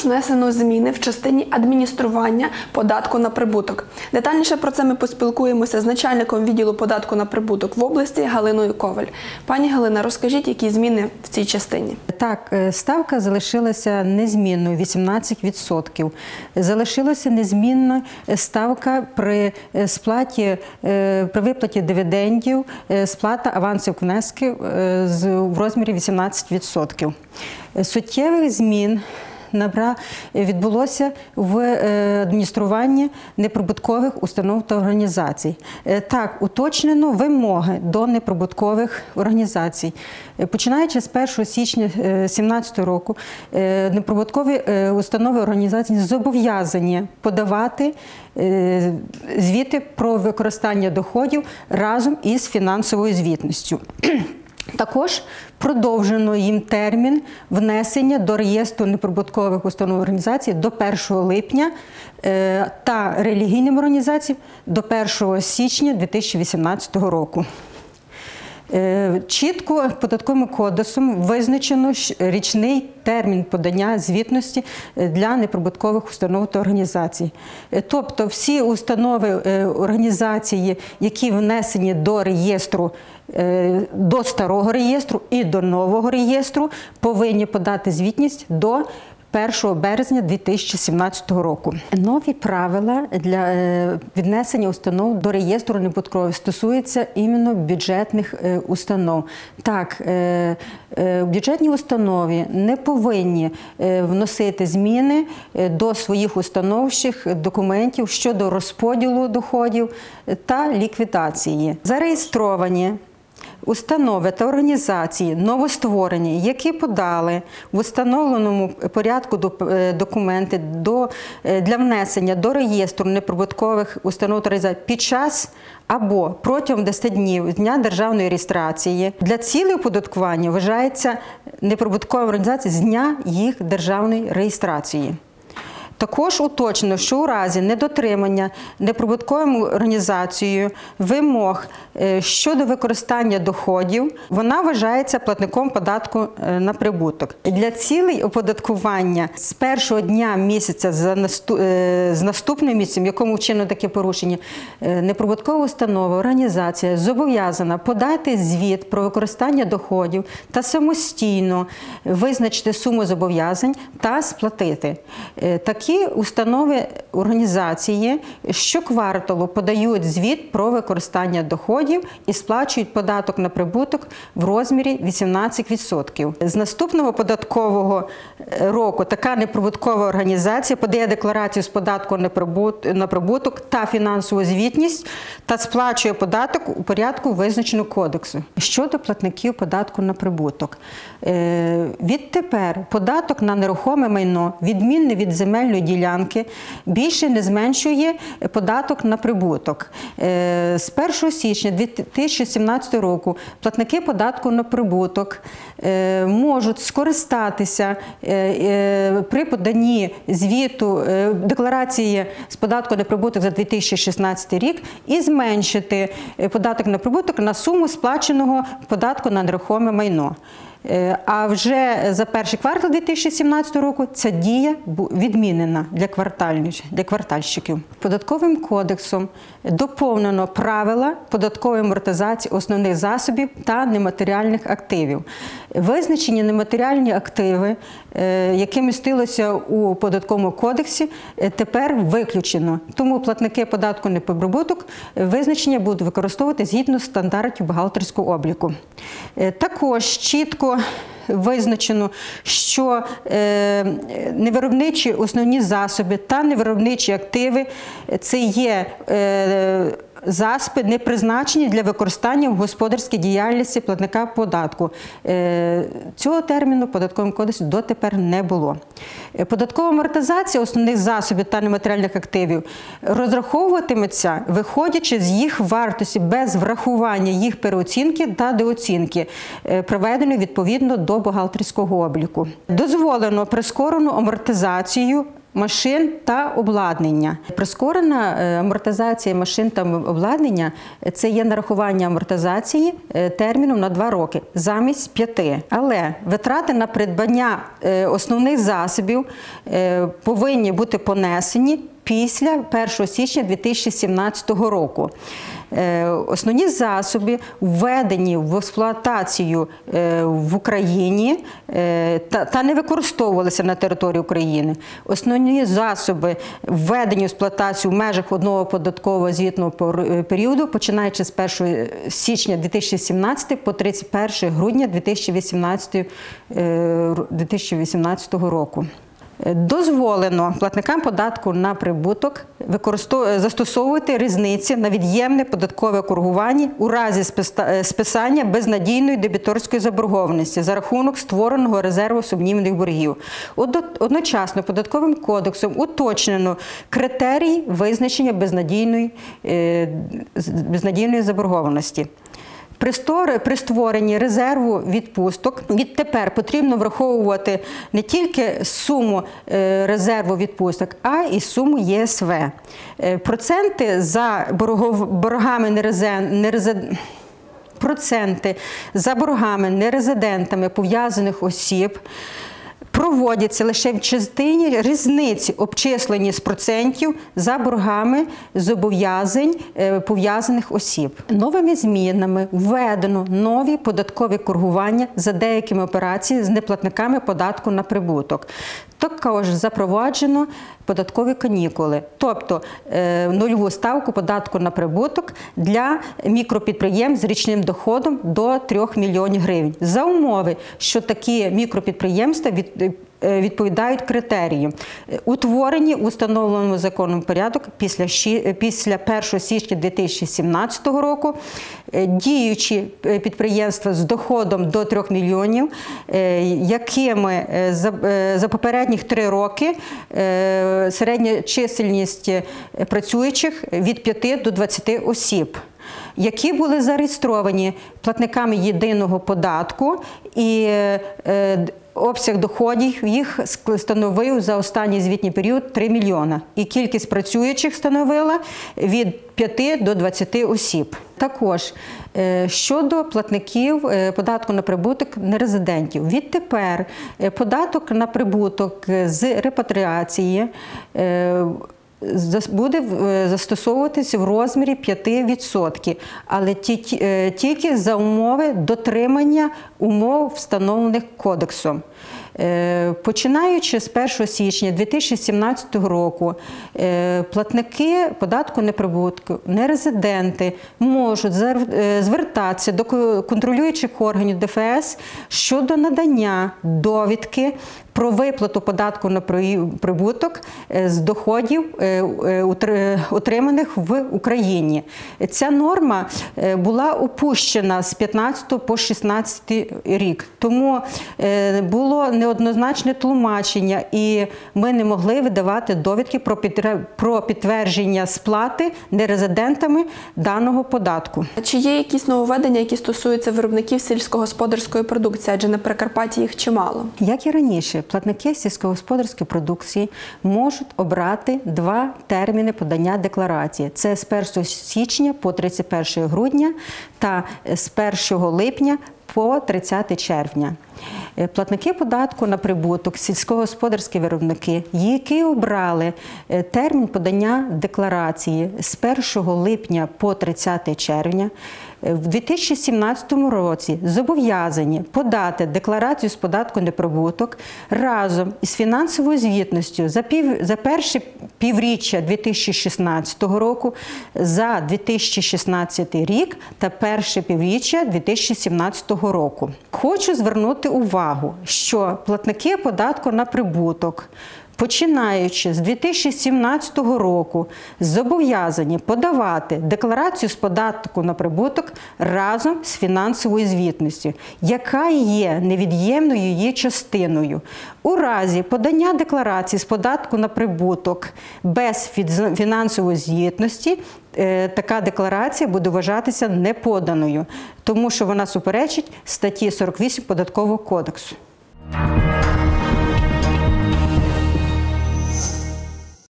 також внесено зміни в частині адміністрування податку на прибуток. Детальніше про це ми поспілкуємося з начальником відділу податку на прибуток в області Галиною Коваль. Пані Галина, розкажіть, які зміни в цій частині? Так, е, ставка залишилася незмінною 18%. Залишилася незмінна ставка при е, сплаті е, при виплаті дивідендів, сплата авансів внесків в розмірі 18%. Е, Суттєвих змін набра відбулося в е, адмініструванні неприбуткових установ та організацій. Е, Так, уточнено вимоги до неприбуткових організацій. Е, Починаючи з 1 січня 2017 року, е, неприбуткові е, установи організації зобов'язані подавати е, звіти про використання доходів разом із фінансовою звітністю. Також продовжено їм термін внесення до реєстру неприбуткових установ організацій до 1 липня е, та релігійним організаціям до 1 січня 2018 року. Е, Чітко податковим кодексом визначено річний термін подання звітності е, для неприбуткових установ та організацій. Е, Тобто всі установи організації, які внесені до реєстру, до старого реєстру і до нового реєстру, повинні подати звітність до 1 березня 2017 року. Нові правила для е, віднесення установ до реєстру неподаткових стосуються іменно бюджетних е, установ. Так, е, е, бюджетні установи не повинні вносити зміни до своїх установчих документів щодо розподілу доходів та ліквідації. Зареєстровані Установи та організації новостворені, які подали в установленому порядку е, документи до, е, для внесення до реєстру неприбуткових установ та під час або протягом 10 днів дня державної реєстрації для цілей оподаткування вважається неприбуткова організація з дня їх державної реєстрації. Також уточнено, що у разі недотримання неприбутковою організацією вимог е, щодо використання доходів, вона вважається платником податку е, на прибуток. Для цілей оподаткування з першого дня місяця е, з наступним місяцем, якому вчинено таке порушення, неприбуткова установа, організація зобов'язана подати звіт про використання доходів та самостійно визначити суму зобов'язань та сплатити. Е, Такі установи організації щокварталу подають звіт про використання доходів і сплачують податок на прибуток в розмірі 18%. З наступного податкового е, року така неприбуткова організація подає декларацію з податку на прибуток та фінансову звітність та сплачує податок у порядку визначеного кодексу. Щодо платників податку на прибуток, Е, відтепер податок на нерухоме майно, відмінне від земельної ділянки, більше не зменшує податок на прибуток. Е, З 1 січня 2017 року платники податку на прибуток е, можуть скористатися е, при поданні звіту декларації з податку на прибуток за 2016 рік і зменшити податок на прибуток на суму сплаченого податку на нерухоме майно. Е, А вже за перший квартал 2017 року ця дія відмінена для квартальних- для квартальщиків. Податковим кодексом доповнено правила податкової амортизації основних засобів та нематеріальних активів. Визначені нематеріальні активи, е, які містилися у податковому кодексі, е, тепер виключено. Тому платники податку е, визначення будуть використовувати згідно стандартів бухгалтерського обліку. Також чітко визначено, що е, невиробничі основні засоби та невиробничі активи це є. Заспи не призначені для використання в господарській діяльності платника податку. Е, Цього терміну в податковому кодексі дотепер не було. Е, Податкова амортизація основних засобів та нематеріальних активів розраховуватиметься, виходячи з їх вартості без врахування їх переоцінки та деоцінки, е, проведеної відповідно до бухгалтерського обліку. Дозволено прискорену амортизацію Машин та обладнання. Прискорена е, амортизація машин та обладнання це є нарахування амортизації е, терміном на 2 роки замість 5. Але витрати на придбання е, основних засобів е, повинні бути понесені після 1 січня 2017 року. Е, Основні засоби введені в експлуатацію е, в Україні е, та, не використовувалися на території України. Основні засоби введені в експлуатацію в межах одного податкового звітного періоду, починаючи з 1 січня 2017 по 31 грудня 2018, е, ру- 2018 року. Дозволено платникам податку на прибуток застосовувати різниці на від'ємне податкове коригування у разі е, списання безнадійної дебіторської заборгованості за рахунок створеного резерву сумнівних боргів. Одночасно податковим кодексом уточнено критерії визначення безнадійної, е, безнадійної заборгованості. При створенні резерву відпусток відтепер потрібно враховувати не тільки суму е, резерву відпусток, а й суму ЄСВ. Е, Проценти за боргами нерезен- проценти за боргами нерезидентами пов'язаних осіб проводяться лише в частині різниці, обчислені з процентів за боргами зобов'язань е, пов'язаних осіб. Новими змінами введено нові податкові коргування за деякими операціями з неплатниками податку на прибуток. Також запроваджено податкові канікули, тобто е, нульову ставку податку на прибуток для мікропідприємств з річним доходом до 3 мільйонів гривень. За умови, що такі мікропідприємства від, відповідають критеріям, Е, утворені у встановленому законом порядок після, е, після 1 січня 2017 року, е, діючі е, підприємства з доходом до 3 мільйонів, е, якими е, за, е, попередніх три роки е, середня чисельність е, працюючих від 5 до 20 осіб які були зареєстровані платниками єдиного податку, і е, обсяг доходів їх становив за останній звітній період 3 мільйона. І кількість працюючих становила від 5 до 20 осіб. Також е, щодо платників е, податку на прибуток нерезидентів, відтепер податок на прибуток з репатріації. Буде е, застосовуватись в розмірі 5%, але е, тільки за умови дотримання умов, встановлених кодексом. Е, Починаючи з 1 січня 2017 року, е, платники податку на прибутку, нерезиденти можуть е, звертатися до контролюючих органів ДФС щодо надання довідки про виплату податку на прибуток з доходів, отриманих в Україні. Ця норма була опущена з 15 по 16 рік, тому було неоднозначне тлумачення, і ми не могли видавати довідки про підтвердження сплати нерезидентами даного податку. Чи є якісь нововведення, які стосуються виробників сільськогосподарської продукції, адже на Прикарпатті їх чимало? Як і раніше, платники сільськогосподарської продукції можуть обрати два терміни подання декларації: це з 1 січня по 31 грудня та з 1 липня по 30 червня. Е, Платники податку на прибуток, сільськогосподарські виробники, які обрали е, термін подання декларації з 1 липня по 30 червня, в 2017 році зобов'язані подати декларацію з податку на прибуток разом із фінансовою звітністю за, пів, за перше півріччя 2016 року, за 2016 рік та перше півріччя 2017 року. Хочу звернути увагу, що платники податку на прибуток починаючи з 2017 року, зобов'язані подавати декларацію з податку на прибуток разом з фінансовою звітністю, яка є невід'ємною її частиною. У разі подання декларації з податку на прибуток без фінансової звітності. е, Така декларація буде вважатися неподаною, тому що вона суперечить статті 48 податкового кодексу.